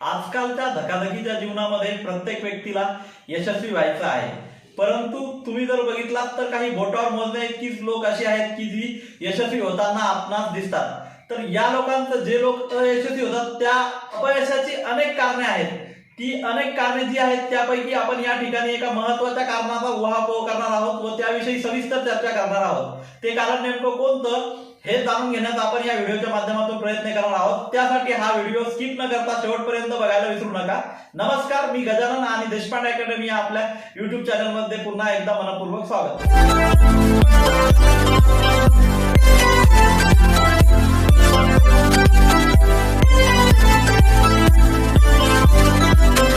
आजकालच्या धकाधकीच्या जीवनामध्ये प्रत्येक व्यक्तीला यशस्वी व्हायचं आहे. परंतु तुम्ही जर बघितलात तर काही बोटावर मोजण्या इतकीच लोक अशी आहेत की जी यशस्वी होताना आपणास दिसतात. तर या लोकांचं जे लोक अयशस्वी होतात त्या अपयशाची अनेक कारणे आहेत. ती अनेक कारणे जी आहेत त्यापैकी आपण या ठिकाणी एका महत्त्वाच्या कारणाचा उहापोह करणार आहोत व त्याविषयी सविस्तर चर्चा करणार आहोत. ते कारण नेमकं कोणतं? हे जाणून घेण्याचा आपण या व्हिडिओच्या माध्यमातून प्रयत्न करणार आहोत. त्यासाठी हा व्हिडिओ स्किप न करता शेवटपर्यंत बघायला विसरू नका. नमस्कार मी गजानन आणि देशपांडे अकॅडमी या आपल्या युट्यूब चॅनलमध्ये पुन्हा एकदा मनपूर्वक स्वागत.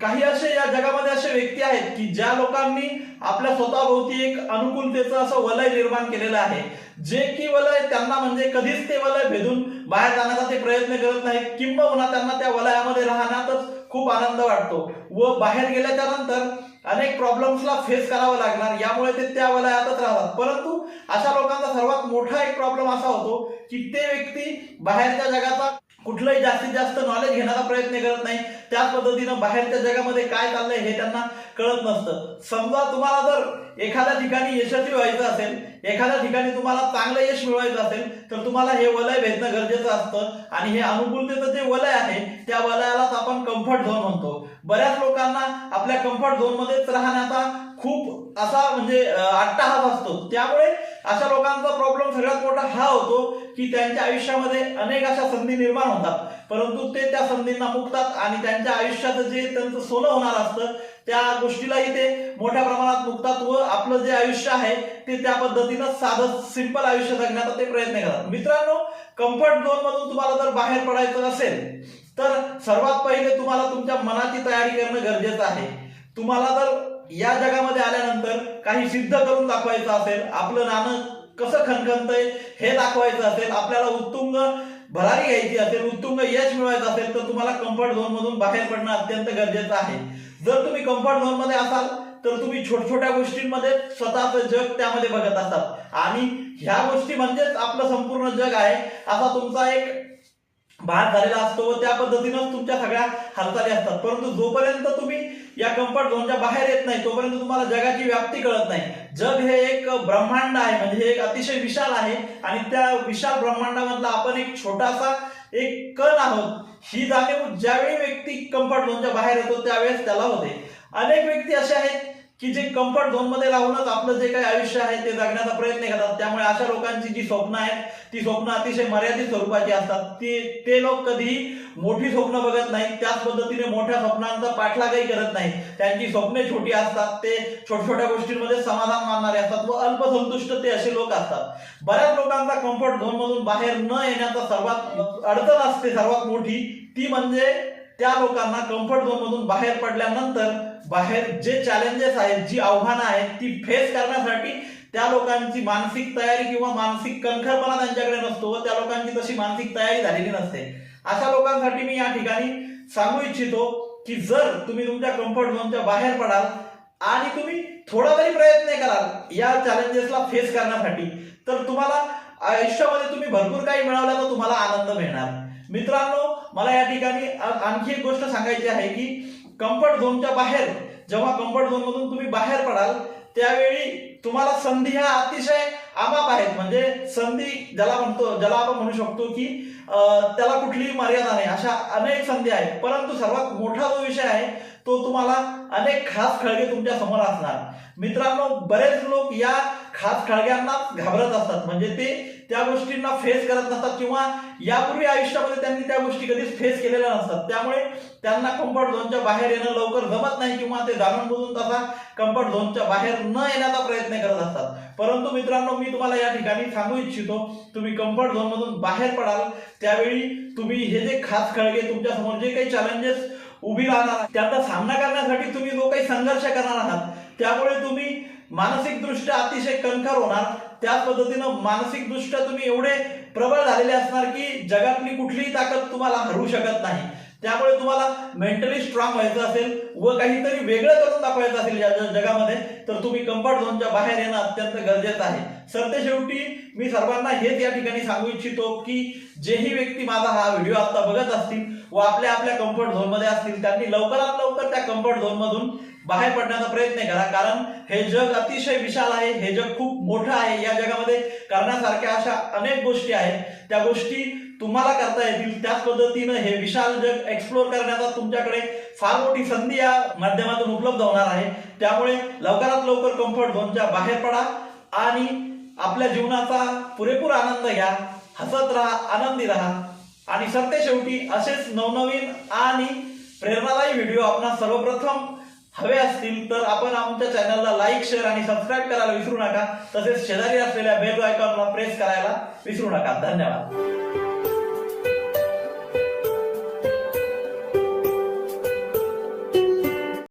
काही असे या जगामध्ये असे व्यक्ती आहेत की ज्या लोकांनी आपल्या स्वतःभोवती एक अनुकूलतेचं असं वलय निर्माण केलेलं आहे. जे की वलय त्यांना म्हणजे कधीच ते वलय भेदून बाहेर जाण्याचा ते प्रयत्न करत नाही किंबहुना त्यांना त्या वलयामध्ये राहण्यातच खूप आनंद वाटतो व बाहेर गेल्याच्यानंतर अनेक प्रॉब्लेम्सला फेस करावं लागणार. यामुळे ते त्या वलयातच राहतात. परंतु अशा लोकांचा सर्वात मोठा एक प्रॉब्लेम असा होतो की ते व्यक्ती बाहेरच्या जगाचा कुठलंही जास्तीत जास्त नॉलेज घेण्याचा प्रयत्न करत नाही त्याच पद्धतीनं बाहेरच्या जगामध्ये काय चाललंय हे त्यांना कळत नसतं. समजा तुम्हाला जर एखाद्या ठिकाणी यशस्वी व्हायचं असेल एखाद्या ठिकाणी तुम्हाला चांगलं यश मिळवायचं असेल तर तुम्हाला हे वलय भेटणं गरजेचं असतं. आणि हे अनुकूलतेचं जे वलय आहे त्या वलयालाच आपण कम्फर्ट झोन म्हणतो. बऱ्याच लोकांना आपल्या कम्फर्ट झोन मध्येच राहण्याचा खूप असा म्हणजे अट्टाहास असतो. त्यामुळे अशा लोकांचा प्रॉब्लेम सगळ्यात मोठा हा होतो की त्यांच्या आयुष्यामध्ये अनेक अशा संधी निर्माण होतात. परंतु ते त्या संधींना मुकतात आणि त्यांच्या त्यांच्या आयुष्यात जे त्यांचं सोनं होणार असतं त्या गोष्टीलाही ते मोठ्या प्रमाणात मुक्तात व आपलं जे आयुष्य आहे ते त्या पद्धतीनं साधं सिंपल आयुष्य जगण्याचा ते प्रयत्न करतात. मित्रांनो कम्फर्ट झोन मधून तुम्हाला जर बाहेर पडायचं असेल तर सर्वात पहिले तुम्हाला तुमच्या मनाची तयारी करणं गरजेचं आहे. तुम्हाला जर या जगामध्ये आल्यानंतर काही सिद्ध करून दाखवायचं असेल आपलं नाणं कसं खणखणतंय हे दाखवायचं असेल आपल्याला उत्तुंग भरारी घ्यायची असेल उत्तुंग यश मिळवायचं असेल तर तुम्हाला कम्फर्ट झोन मधून बाहेर पडणं अत्यंत गरजेचं आहे. जर तुम्ही कम्फर्ट झोनमध्ये असाल तर तुम्ही छोट छोट्या गोष्टींमध्ये स्वतःचं जग त्यामध्ये बघत असतात. आणि ह्या गोष्टी म्हणजेच आपलं संपूर्ण जग आहे. असा तुमचा एक भाग झालेला असतो व त्या पद्धतीनंच तुमच्या सगळ्या हालचाली असतात. परंतु जोपर्यंत तुम्ही या कम्फर्ट झोनच्या बाहेर येत नाही तोपर्यंत तुम्हाला जगाची व्याप्ती कळत नाही. जग हे एक ब्रह्मांड आहे म्हणजे हे एक अतिशय विशाल आहे आणि त्या विशाल ब्रह्मांडामधला आपण एक छोटासा एक कण आहोत. ही जाणीव ज्यावेळी व्यक्ती कम्फर्ट झोनच्या बाहेर येतो त्यावेळेस त्याला होते. अनेक व्यक्ती असे आहेत की जे कम्फर्ट झोनमध्ये राहूनच आपलं जे काही आयुष्य आहे ते जगण्याचा प्रयत्न करतात. त्यामुळे अशा लोकांची जी स्वप्न आहेत ती स्वप्न अतिशय मर्यादित स्वरूपाची असतात. ते ते लोक कधीही मोठी स्वप्न बघत नाही त्याच पद्धतीने मोठ्या स्वप्नांचा पाठलागही करत नाही त्यांची स्वप्ने छोटी असतात. ते छोट्या छोट्या गोष्टींमध्ये समाधान मानणारे असतात व अल्पसंतुष्ट ते असे लोक असतात. बऱ्याच लोकांचा कम्फर्ट झोन मधून बाहेर न येण्याचा सर्वात अडचण असते सर्वात मोठी ती म्हणजे त्या लोकांना कम्फर्ट झोन मधून बाहेर पडल्यानंतर बाहेर जे चॅलेंजेस आहेत जी आव्हानं आहेत ती फेस करण्यासाठी त्या लोकांची मानसिक तयारी किंवा मानसिक कणखरपणा त्यांच्याकडे नसतो व त्या लोकांची तशी मानसिक तयारी झालेली नसते. अशा लोकांसाठी मी या ठिकाणी सांगू इच्छितो की जर तुम्ही तुमच्या कम्फर्ट झोनच्या बाहेर पडाल आणि तुम्ही थोडा तरी प्रयत्न कराल या चॅलेंजेसला फेस करण्यासाठी तर तुम्हाला आयुष्यामध्ये तुम्ही भरपूर काही मिळवल्याचा तुम्हाला आनंद मिळणार. मित्रांनो मला या ठिकाणी आणखी एक गोष्ट सांगायची आहे की कम्फर्ट झोनच्या बाहेर जेव्हा कम्फर्ट झोन मधून तुम्ही बाहेर पडाल त्यावेळी तुम्हाला संधी ह्या अतिशय आमाप आहेत. म्हणजे संधी ज्याला म्हणतो ज्याला आपण म्हणू शकतो की त्याला कुठलीही मर्यादा नाही. अशा अनेक संधी आहेत. परंतु सर्वात मोठा जो विषय आहे तो तुम्हाला अनेक खास खळगे तुमच्यासमोर असणार. मित्रांनो बरेच लोक या खास खळग्यांना घाबरत असतात. म्हणजे ते त्या गोष्टींना फेस करत नसतात किंवा यापूर्वी आयुष्यामध्ये त्यांनी त्या गोष्टी कधीच फेस केलेल्या नसतात. त्यामुळे त्यांना कम्फर्ट झोनच्या बाहेर येणं लवकर जमत नाही किंवा ते जाणून बुजून तसा कम्फर्ट झोनच्या बाहेर न येण्याचा प्रयत्न करत असतात. परंतु मित्रांनो मी तुम्हाला या ठिकाणी सांगू इच्छितो तुम्ही कम्फर्ट झोन मधून बाहेर पडाल. त्यावेळी तुम्ही हे जे खास खळगे तुमच्यासमोर जे काही चॅलेंजेस उभी राहणार त्यांचा त्याचा सामना करण्यासाठी तुम्ही जो काही संघर्ष करणार आहात त्यामुळे तुम्ही मानसिक दृष्ट्या अतिशय कणखर होणार. त्याच पद्धतीनं मानसिक दृष्ट्या तुम्ही एवढे प्रबळ झालेले असणार की जगातली कुठलीही ताकद तुम्हाला हरवू शकत नाही. त्यामुळे तुम्हाला मेंटली स्ट्रॉंग व्हायचं असेल व काहीतरी वेगळं करून दाखवायचं असेल या जगामध्ये तर तुम्ही कम्फर्ट झोनच्या बाहेर येणं अत्यंत गरजेचं आहे. सरते शेवटी मी सर्वांना हेच या ठिकाणी सांगू इच्छितो की जेही व्यक्ती माझा हा व्हिडिओ आता बघत असतील व आपल्या आपल्या कम्फर्ट झोनमध्ये असतील त्यांनी लवकरात लवकर त्या कम्फर्ट झोन मधून बाहेर पडण्याचा प्रयत्न करा कारण हे जग अतिशय विशाल आहे हे जग खूप मोठं आहे. या जगामध्ये करण्यासारख्या अशा अनेक गोष्टी आहेत. त्या गोष्टी तुम्हाला करता येतील. त्याच पद्धतीनं हे विशाल जग एक्सप्लोर करण्याचा तुमच्याकडे फार मोठी संधी या माध्यमातून उपलब्ध होणार आहे. त्यामुळे लवकरात लवकर कम्फर्ट झोनच्या बाहेर पडा आणि आपल्या जीवनाचा पुरेपूर आनंद घ्या. हसत राहा आनंदी राहा. आणि सत्य शेवटी असेच नवनवीन आणि प्रेरणादायी व्हिडिओ आपण सर्वप्रथम हवे असतील तर आपण आमच्या चॅनलला लाईक शेअर आणि सबस्क्राईब करायला विसरू नका. तसेच शेजारी असलेल्या बेल आयकॉनला प्रेस करायला विसरू नका. धन्यवाद.